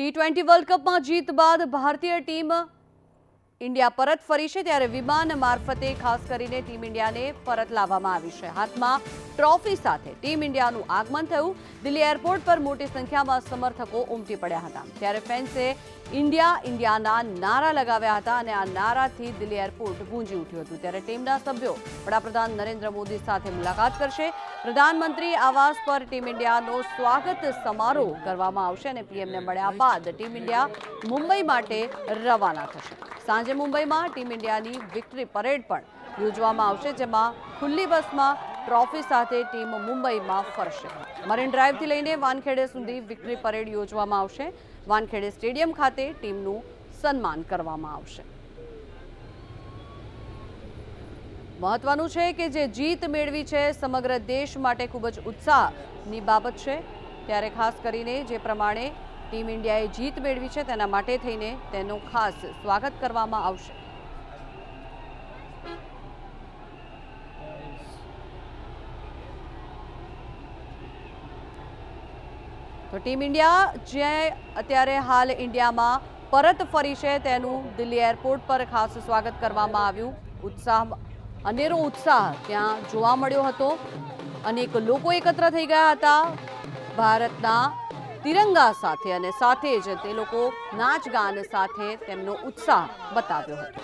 T twenty world કપમાં જીત બાદ ભારતીય ટીમ ઇન્ડિયા પરત ફરી છે ત્યારે વિમાન મારફતે ખાસ કરીને ટીમ ઇન્ડિયાને પરત લાવવામાં આવી છે. હાથમાં ટ્રોફી સાથે ટીમ ઇન્ડિયાનું આગમન થયું. દિલ્હી એરપોર્ટ પર મોટી સંખ્યામાં સમર્થકો ઉમટી પડ્યા હતા. ત્યારે ફેન્સે ઇન્ડિયા ઇન્ડિયાના નારા લગાવ્યા હતા અને આ નારાથી દિલ્હી એરપોર્ટ ગુંજી ઉઠ્યું હતું. ત્યારે ટીમના સભ્યો વડાપ્રધાન નરેન્દ્ર મોદી સાથે મુલાકાત કરશે. પ્રધાનમંત્રી આવાસ પર ટીમ ઇન્ડિયાનો સ્વાગત સમારોહ કરવામાં આવશે અને પીએમને મળ્યા બાદ ટીમ ઇન્ડિયા મુંબઈ માટે રવાના થશે. સાંજે મુંબઈમાં ટીમ ઇન્ડિયાની વિક્ટરી પરેડ પણ યોજવામાં આવશે, જેમાં ખુલ્લી બસમાં ટ્રોફી સાથે ટીમ મુંબઈમાં ફરશે. મરીન ડ્રાઈવથી લઈને વાનખેડે સુધી વિક્ટરી પરેડ યોજવામાં આવશે. વાનખેડે સ્ટેડિયમ ખાતે ટીમનું સન્માન કરવામાં આવશે. મહત્વનું છે કે જે જીત મેળવી છે, સમગ્ર દેશ માટે ખૂબ જ ઉત્સાહની બાબત છે. ત્યારે ખાસ કરીને જે પ્રમાણે ટીમ ઇન્ડિયાએ જીત મેળવી છે, તેના માટે થઈને તેનું ખાસ સ્વાગત કરવામાં આવશે. તો ટીમ ઇન્ડિયા જે અત્યારે હાલ ઇન્ડિયામાં પરત ફરી છે, તેનું દિલ્હી એરપોર્ટ પર ખાસ સ્વાગત કરવામાં આવ્યું. ઉત્સાહ, અનેરો ઉત્સાહ ત્યાં જોવા મળ્યો હતો. અનેક લોકો એકત્ર થઈ ગયા હતા. ભારતના તિરંગા સાથે અને સાથે જ તે લોકો નાચ ગાન સાથે તેમનો ઉત્સાહ બતાવ્યો હતો.